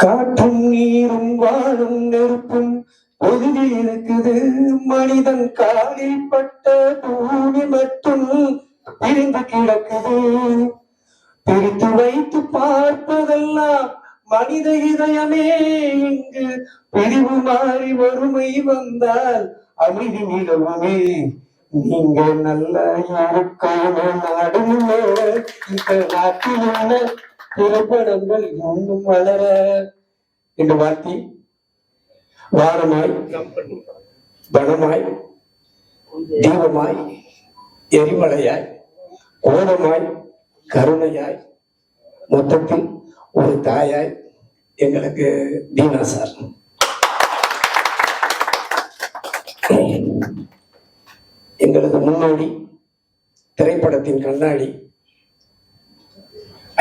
காற்றும் நீரும் வாழும் நெருப்பும் பொதுவில் இருக்குது மனிதன் காலில் பட்ட பூமி மட்டும் பிரிந்து கிடக்குது. பிரித்து வைத்து பார்ப்பதெல்லாம் மனித இதயமே. இங்கு பிரிவு மாறி வறுமை வந்தால் அமைதி நிலவுமே. நீங்க நல்ல இருக்கணும். நாடுமுள்ள இந்த நாட்டில் திரைப்படங்கள் இன்னும் வளர. என்று வாழ்த்தி வாரமாய் வனமாய் தீபமாய் எரிமலையாய் கோபமாய் கருணையாய் மொத்தத்தில் ஒரு தாயாய் எங்களுக்கு தீனா சார். எங்களது முன்னோடி திரைப்படத்தின் கண்ணாடி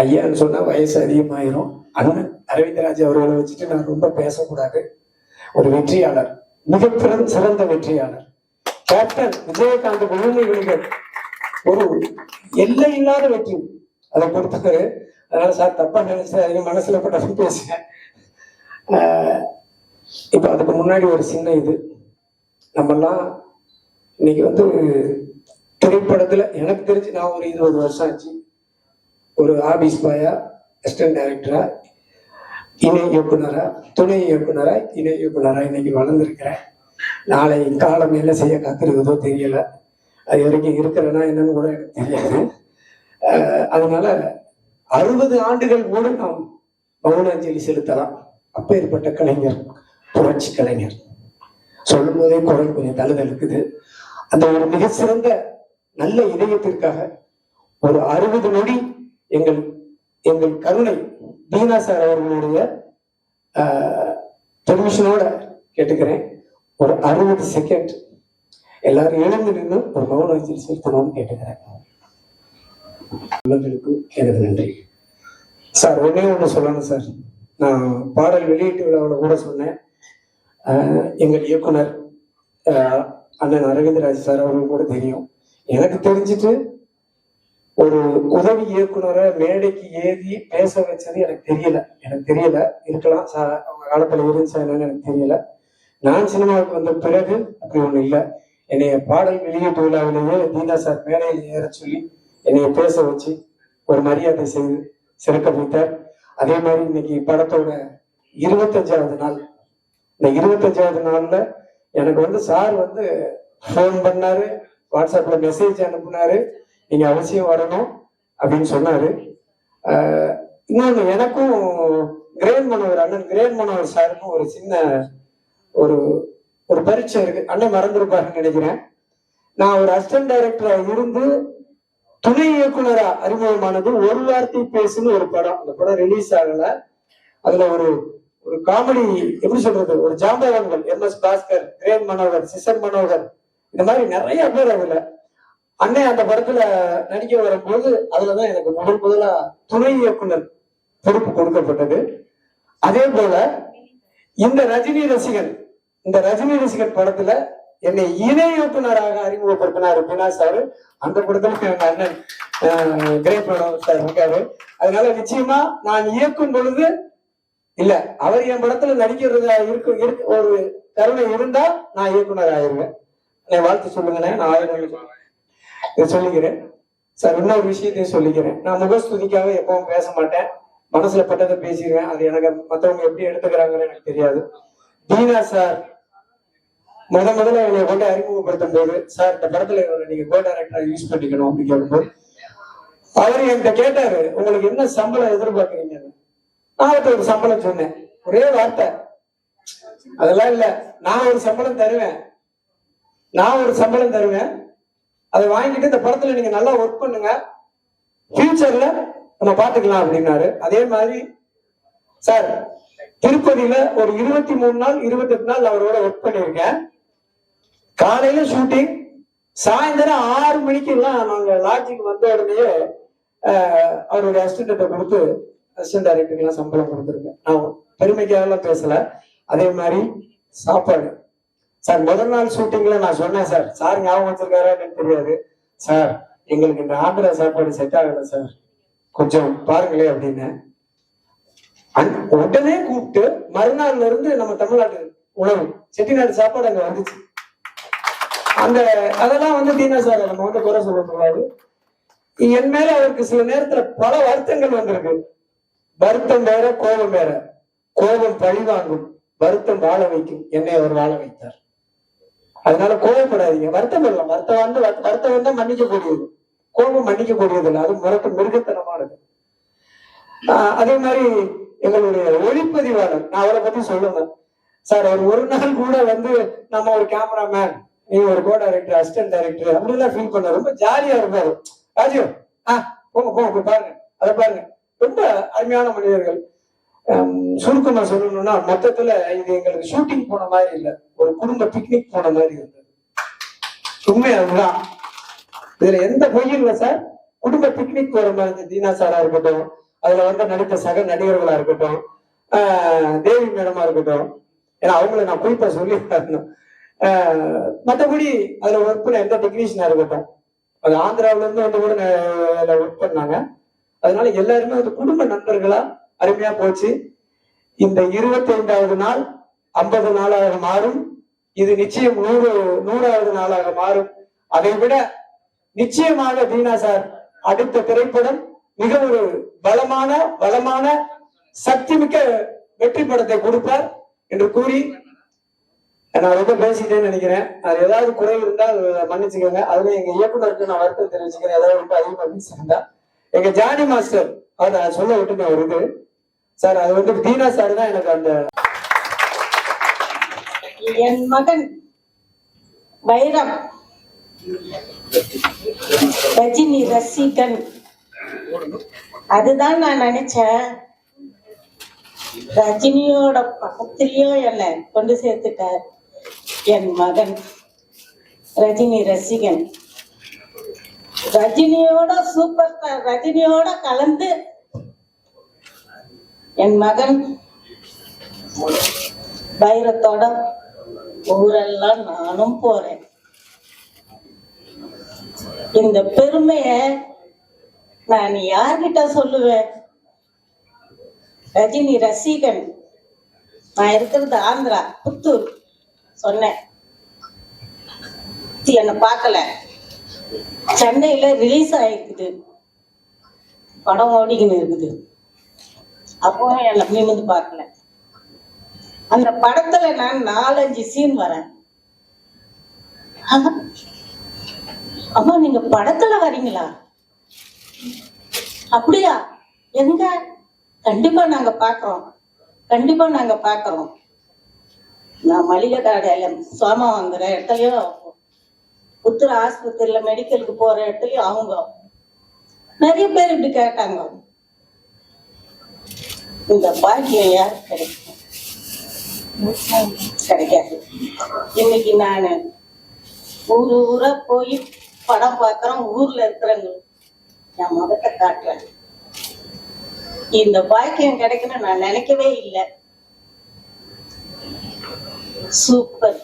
ஐயான்னு சொன்னால் வயசு அதிகமாயிரும். ஆனால் அரவிந்தராஜ் அவர்களை வச்சுட்டு நான் ரொம்ப பேசக்கூடாது. ஒரு வெற்றியாளர் மிக சிறந்த வெற்றியாளர். கேப்டன் விஜயகாந்த் குழந்தைகளுக்கு ஒரு எல்லை இல்லாத வெற்றி. அதை கொடுத்தது அதனால சார் தப்பா நினைச்சு எங்க மனசுல பட்ட பேசுகிறேன் இப்போ அதுக்கு முன்னாடி ஒரு சின்ன இது. நம்மெல்லாம் இன்னைக்கு வந்து திரைப்படத்துல எனக்கு தெரிஞ்சு நான் ஒரு இருபது வருஷம் ஆச்சு. ஒரு ஆபீஸ் பாயா அசிஸ்டன்ட் டைரக்டரா இணை இயக்குனரா துணை இயக்குனரா இணை இயக்குனரா இன்னைக்கு வளர்ந்துருக்கிறேன். நாளை காலம் என்ன செய்ய காத்திருக்குதோ தெரியல. அது வரைக்கும் இருக்கிறேன்னா என்னன்னு கூட எனக்கு தெரியாது. அதனால அறுபது ஆண்டுகள் கூட நாம் மௌனாஞ்சலி செலுத்தலாம். அப்பேற்பட்ட கலைஞர் புரட்சி கலைஞர். சொல்லும் போதே குரல் கொஞ்சம் தழுதழுக்குது அந்த ஒரு மிக சிறந்த நல்ல இதயத்திற்காக ஒரு அறுபது நொடி எங்கள் எங்கள் கருணை தீனா சார் அவர்களுடைய பெர்மிஷனோட கேட்டுக்கிறேன். ஒரு அறுபது செகண்ட் எல்லாரும் எழுந்து நின்று ஒரு மௌன அஞ்சலி செலுத்தணும்னு கேட்டுக்கிறேன். உள்ளவர்களுக்கு எனது நன்றி. சார் ஒன்னே ஒன்று சொல்லணும் சார். நான் பாடல் வெளியீட்டு விழாவில் கூட சொன்னேன். எங்கள் இயக்குனர் ஆஹ் அண்ணன் அரவிந்தராஜ் சார் அவர்கள் கூட தெரியும். எனக்கு தெரிஞ்சிட்டு ஒரு உதவி இயக்குனரை மேடைக்கு ஏறி பேச வச்சது எனக்கு தெரியல. எனக்கு தெரியல. இருக்கலாம். சார் அவங்க காலத்துல இருந்துச்சா என்னன்னு எனக்கு தெரியல. நான் சினிமாவுக்கு வந்த பிறகு அப்படி ஒண்ணு இல்லை. என்னைய பாடல் வெளியீட்டு விழாவிலேயே தீனா சார் மேடையில் ஏற சொல்லி என்னைய பேச வச்சு ஒரு மரியாதை செய்து சிறக்க வைத்தார். அதே மாதிரி இன்னைக்கு படத்தோட இருபத்தஞ்சாவது நாள். இந்த இருபத்தஞ்சாவது நாள்ல எனக்கு வந்து சார் வந்து ஃபோன் பண்ணாரு. வாட்ஸ்அப்ல மெசேஜ் அனுப்புனாரு. நீங்க அவசியம் வரணும் அப்படின்னு சொன்னாரு. இன்னொரு எனக்கும் கிரேன் மனோகர் அண்ணன் கிரேன் மனோகர் சாருக்கும் ஒரு சின்ன ஒரு ஒரு பரீட்சை இருக்கு. அண்ணன் மறந்துருப்பாருன்னு நினைக்கிறேன். நான் ஒரு அசிஸ்டன்ட் டைரக்டரா இருந்து துணை இயக்குனரா அறிமுகமானது ஒரு வார்த்தை பேசுன்னு ஒரு படம். அந்த படம் ரிலீஸ் ஆகல. அதுல ஒரு ஒரு காமெடி எப்படி சொல்றது? ஒரு ஜாம்பவான்கள் M S Bhaskar crane Manohar scissor Manohar இந்த மாதிரி நிறைய பேர் அதுல அண்ணன் அந்த படத்துல நடிக்க வரும்போது அதுலதான் எனக்கு முதல் முதலா துணை இயக்குனர் பொறுப்பு கொடுக்கப்பட்டது. அதே போல இந்த ரஜினி ரசிகன் இந்த ரஜினி ரசிகன் படத்துல என்னை இணை இயக்குனராக அறிமுகப்படுத்தினார் பினா சார் அந்த படத்துல எங்க அண்ணன் அஹ், கிரேட் மனோகர் சார் இருக்காரு. அதனால நிச்சயமா நான் இயக்கும் பொழுது இல்ல அவர் என் படத்துல நடிக்கிறதா இருக்கு ஒரு கருணை இருந்தா நான் இயக்குனர் ஆயிருவேன். என்னை வாழ்த்து சொல்லுங்கண்ணே நான் ஆயிரம் இதை சொல்லிக்கிறேன். சார் இன்னொரு விஷயத்தையும் சொல்லிக்கிறேன். நான் முகஸ்துதிக்காக எப்பவும் பேச மாட்டேன். மனசுல பட்டதை பேசிடுவேன். அது எனக்கு மத்தவங்க எப்படி எடுத்துக்கிறாங்கன்னு எனக்கு தெரியாது. தீனா சார் முத முதல்ல என்னை போட்டு அறிமுகப்படுத்தும் போது சார் இந்த படத்துல நீங்க கோ டைரக்டரா யூஸ் பண்ணிக்கணும் அப்படின்னு கேட்கும்போது அவர் என்கிட்ட கேட்டாரு உங்களுக்கு என்ன சம்பளம் எதிர்பார்க்குறீங்க? நான் ஒரு சம்பளம் சொன்னேன். ஒரே வார்த்தை. அதெல்லாம் இல்ல. நான் ஒரு சம்பளம் தருவேன். நான் ஒரு சம்பளம் தருவேன். அதை வாங்கிட்டு இந்த படத்துல நீங்க நல்லா ஒர்க் பண்ணுங்க. ஃபியூச்சர்ல நம்ம பாத்துக்கலாம் அப்படின்னாரு. அதே மாதிரி சார் திருப்பதியில ஒரு இருபத்தி மூணு நாள் இருபத்தெட்டு நாள் அவரோட ஒர்க் பண்ணியிருக்கேன். காலையில ஷூட்டிங் சாயந்தரம் ஆறு மணிக்கு எல்லாம் நாங்க லாட்ஜுக்கு வந்த உடனே அவருடைய அசிஸ்டன்ட்டை கொடுத்து அசிஸ்டன்ட் டைரக்டருக்கு எல்லாம் சம்பளம் கொடுத்துருக்கேன். நான் பெருமைக்காக எல்லாம் பேசல. அதே மாதிரி சாப்பாடு. சார் முதல் நாள் ஷூட்டிங்ல நான் சொன்னேன் சார். சார் ஞாபகம் வச்சிருக்காரா எனக்கு தெரியாது. சார் எங்களுக்கு இந்த ஆந்திரா சாப்பாடு செட் ஆகல சார். கொஞ்சம் பாருங்களே அப்படின்னு. உடனே கூப்பிட்டு மறுநாள்ல இருந்து நம்ம தமிழ்நாட்டு உணவு செட்டிநாடு சாப்பாடு அங்க வந்துச்சு. அந்த அதெல்லாம் வந்து தீனா சார் நம்ம வந்து குறை சொல்ல முடியாது. என் மேல அவருக்கு சில நேரத்துல பல வருத்தங்கள் வந்திருக்கு. வருத்தம் வேற கோபம் வேற. கோபம் பழி வாங்கும் வருத்தம் வாழ வைக்கும். என்னை அவர் வாழ வைத்தார். அதனால கோபப்படாதீங்க. வருத்தம் இல்லை. வருத்தம் வந்து வருத்தம் வந்தா மன்னிக்க கூடியது கோபம் மன்னிக்க கூடியது இல்லை. அது முறக்க மிருகத்தனமானது. ஆஹ் அதே மாதிரி எங்களுடைய ஒளிப்பதிவாளர் நான் அவரை பத்தி சொல்லுவேன் சார் அவர் ஒரு நாள் கூட வந்து நம்ம ஒரு கேமராமேன் நீங்க ஒரு கோ டைரக்டர் அசிஸ்டன்ட் டைரக்டர் அப்படிலாம் ஃபீல் பண்ண ரொம்ப ஜாலியா இருப்பாரு. ராஜீவ் ஆ போங்க போங்க பாருங்க. அதை பாருங்க. ரொம்ப அருமையான மனிதர்கள். சுருக்கமா சொல்லணும்னா மொத்தத்துல இது எங்களுக்கு ஷூட்டிங் போன மாதிரி இல்ல. ஒரு குடும்ப பிக்னிக் போன மாதிரி இருந்தது. உண்மை அதுதான் இதுல எந்த பொய்யும் இல்லை சார் குடும்ப பிக்னிக் போற மாதிரி இருந்தது. தீனா சாரா இருக்கட்டும் அதுல வந்து நடித்த சக நடிகர்களா இருக்கட்டும் ஆஹ் தேவி மேடமா இருக்கட்டும். ஏன்னா அவங்கள நான் குறிப்பா சொல்லி தரணும். ஆஹ் மத்தபடி அதுல ஒர்க் பண்ண எந்த டெக்னீஷியனா இருக்கட்டும் அது ஆந்திராவுல இருந்து வந்து கூட ஒர்க் பண்ணாங்க. அதனால எல்லாருமே வந்து குடும்ப நண்பர்களா அருமையா போச்சு. இந்த இருபத்தி ஐந்தாவது நாள் ஐம்பது நாளாக மாறும். இது நிச்சயம் நூறு நூறாவது நாளாக மாறும். அதை விட நிச்சயமாக தீனா சார் அடுத்த திரைப்படம் மிக ஒரு பலமான வளமான சக்திமிக்க வெற்றி படத்தை கொடுப்பார் என்று கூறி நான் ரொம்ப பேசிட்டேன்னு நினைக்கிறேன். அது ஏதாவது குறை இருந்தால் மன்னிச்சுக்கோங்க. அதுல எங்க இயக்குனருக்கு நான் வருத்தம் தெரிவிச்சுக்கிறேன். ஏதாவது ரொம்ப அதிகமா பேசியிருந்தா எங்க ஜானி மாஸ்டர் அதை நான் சொல்ல விட்டு ஒரு இது. சார் அது வந்து தீனா சார் தான் எனக்கு அந்த என் மகன் வைரம். ரஜினி ரசிகன். அதுதான் நான் நினைச்சேன். ரஜினியோட பக்கத்திலயும் என்னை கொண்டு சேர்த்துட்டார் என் மகன் ரஜினி ரசிகன். ரஜினியோட சூப்பர் ஸ்டார் ரஜினியோட கலந்து என் மகன் வைரத்தோட ஊரெல்லாம் நானும் போறேன். இந்த பெருமைய நான் யார்கிட்ட சொல்லுவேன்? ரஜினி ரசிகன். நான் இருக்கிறது ஆந்திரா புத்தூர். சொன்னேன். சி, என்னை பார்க்கல. சென்னையில ரிலீஸ் ஆயிருக்குது. படம் ஓடிக்கின்னு இருக்குது. அப்பவும் என்னை நிமிந்து பார்க்கல. அந்த படத்துல நான் நாலஞ்சு சீன் வரேன். அம்மா நீங்க படத்துல வரீங்களா? அப்படியா? எங்க? கண்டிப்பா நாங்க பாக்குறோம். கண்டிப்பா நாங்க பாக்குறோம். நான் மளிகை கடையில சோமா வாங்குற இடத்துலயும் புத்திர ஆஸ்பத்திரியில மெடிக்கலுக்கு போற இடத்துலயும் அவங்க. நிறைய பேர் இப்படி கேட்டாங்க. இந்த பாக்கியம் யாருக்கு கிடைக்கும் கிடைக்காது. இன்னைக்கு நானு ஊரு ஊரா போய் படம் பார்க்கறோம். ஊர்ல இருக்கிறவங்க என் முகத்தை காட்டுறேன். இந்த பாக்கியம் கிடைக்கணும் நான் நினைக்கவே இல்லை. சூப்பர்.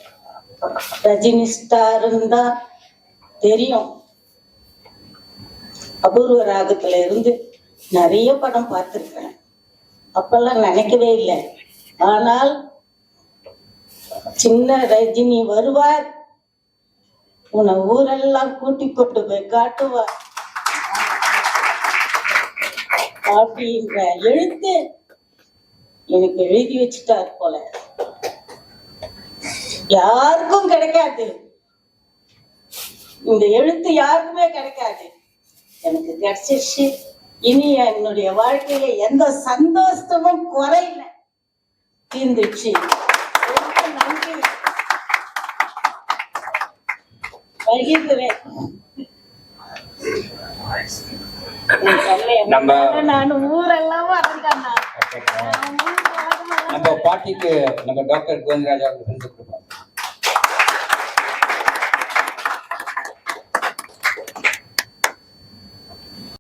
ரஜினி ஸ்டார் இருந்தா தெரியும். அபூர்வ ராகத்துல இருந்து நிறைய படம் பார்த்திருக்கிறேன் அப்பெல்லாம் நினைக்கவே இல்லை. ஆனால் சின்ன ரஜினி வருவார். உன்னை ஊரெல்லாம் கூட்டி கொண்டு போய் காட்டுவார். அப்படின்ற எழுத்து எனக்கு எழுதி வச்சுட்டார் போல. யாருக்கும் கிடைக்காது. இந்த எழுத்து யாருக்குமே கிடைக்காது. எனக்கு கிடைச்சிருச்சு. இனி என்னுடைய வாழ்க்கையில எந்த சந்தோஷமும் குறையில. தீர்ந்துச்சு நம்ம- ஊரெல்லாம் நம்ம பாட்டிக்கு நம்ம டாக்டர் கோவிந்தராஜ்